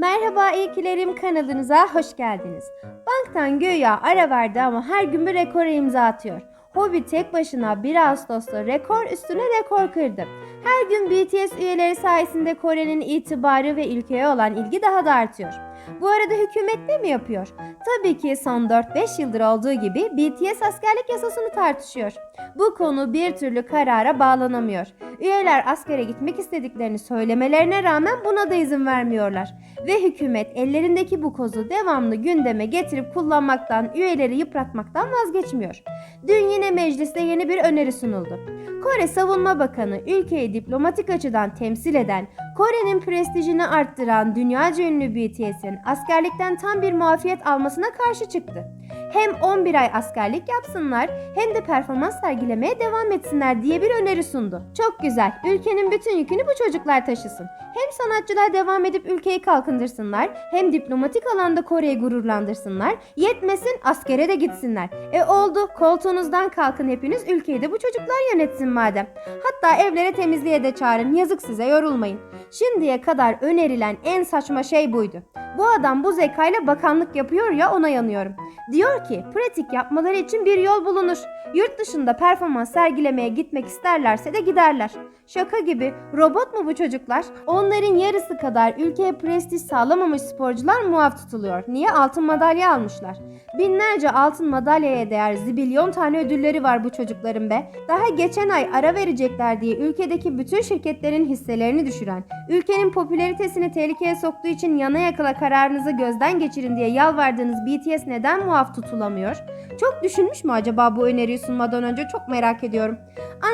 Merhaba ilkilerim kanalınıza hoş geldiniz. Banktan göya ara verdi ama her gün bir rekora imza atıyor. Hobi tek başına 1 Ağustos'ta rekor üstüne rekor kırdı. Her gün BTS üyeleri sayesinde Kore'nin itibarı ve ülkeye olan ilgi daha da artıyor. Bu arada hükümet ne mi yapıyor? Tabii ki son 4-5 yıldır olduğu gibi BTS askerlik yasasını tartışıyor. Bu konu bir türlü karara bağlanamıyor. Üyeler askere gitmek istediklerini söylemelerine rağmen buna da izin vermiyorlar. Ve hükümet ellerindeki bu kozu devamlı gündeme getirip kullanmaktan, üyeleri yıpratmaktan vazgeçmiyor. Dün yine mecliste yeni bir öneri sunuldu. Kore Savunma Bakanı ülkeyi diplomatik açıdan temsil eden, Kore'nin prestijini arttıran dünyaca ünlü BTS'in askerlikten tam bir muafiyet almasına karşı çıktı. Hem 11 ay askerlik yapsınlar hem de performans sergilemeye devam etsinler diye bir öneri sundu. Çok güzel. Ülkenin bütün yükünü bu çocuklar taşısın. Hem sanatçılar devam edip ülkeyi kalkındırsınlar, hem diplomatik alanda Kore'yi gururlandırsınlar. Yetmesin askere de gitsinler. E oldu. Koltuğunuzdan kalkın hepiniz ülkeyi de bu çocuklar yönetsin madem. Hatta evlere temizliğe de çağırın. Yazık size yorulmayın. Şimdiye kadar önerilen en saçma şey buydu. Bu adam bu zekayla bakanlık yapıyor ya ona yanıyorum. Diyor ki pratik yapmaları için bir yol bulunur. Yurt dışında performans sergilemeye gitmek isterlerse de giderler. Şaka gibi robot mu bu çocuklar? Onların yarısı kadar ülkeye prestij sağlamamış sporcular muaf tutuluyor. Niye? Altın madalya almışlar. Binlerce altın madalyaya değer zibilyon tane ödülleri var bu çocukların be. Daha geçen ay ara verecekler diye ülkedeki bütün şirketlerin hisselerini düşüren, ülkenin popülaritesini tehlikeye soktuğu için yana yakala kararınızı gözden geçirin diye yalvardığınız BTS neden muaf tutulamıyor? Çok düşünmüş mü acaba bu öneriyi sunmadan önce çok merak ediyorum.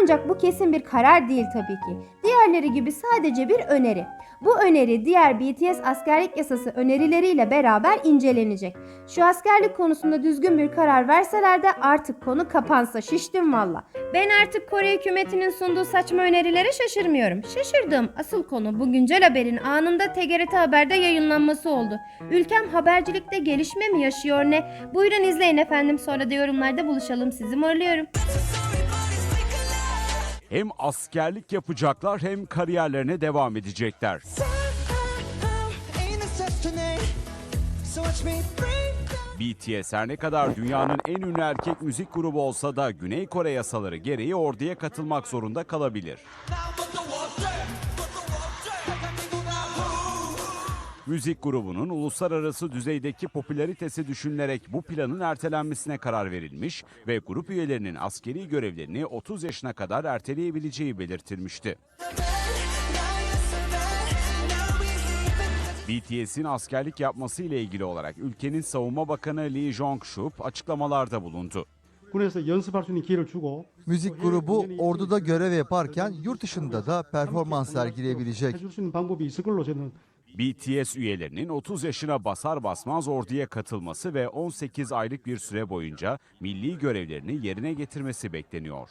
Ancak bu kesin bir karar değil tabii ki. Diğerleri gibi sadece bir öneri. Bu öneri diğer BTS askerlik yasası önerileriyle beraber incelenecek. Şu askerlik konusunda düzgün bir karar verseler de artık konu kapansa şiştim valla. Ben artık Kore hükümetinin sunduğu saçma önerilere şaşırmıyorum. Şaşırdığım asıl konu bu güncel haberin anında TGRT Haber'de yayınlanması oldu. Ülkem habercilikte gelişme mi yaşıyor ne? Buyurun izleyin efendim sonra da yorumlarda buluşalım sizi morluyorum. Hem askerlik yapacaklar hem kariyerlerine devam edecekler. BTS her ne kadar dünyanın en ünlü erkek müzik grubu olsa da Güney Kore yasaları gereği orduya katılmak zorunda kalabilir. Müzik grubunun uluslararası düzeydeki popülaritesi düşünülerek bu planın ertelenmesine karar verilmiş ve grup üyelerinin askeri görevlerini 30 yaşına kadar erteleyebileceği belirtilmişti. BTS'in askerlik yapması ile ilgili olarak ülkenin Savunma Bakanı Lee Jong-shup açıklamalarda bulundu. Müzik grubu orduda görev yaparken yurt dışında da performans sergileyebilecek. BTS üyelerinin 30 yaşına basar basmaz orduya katılması ve 18 aylık bir süre boyunca milli görevlerini yerine getirmesi bekleniyor.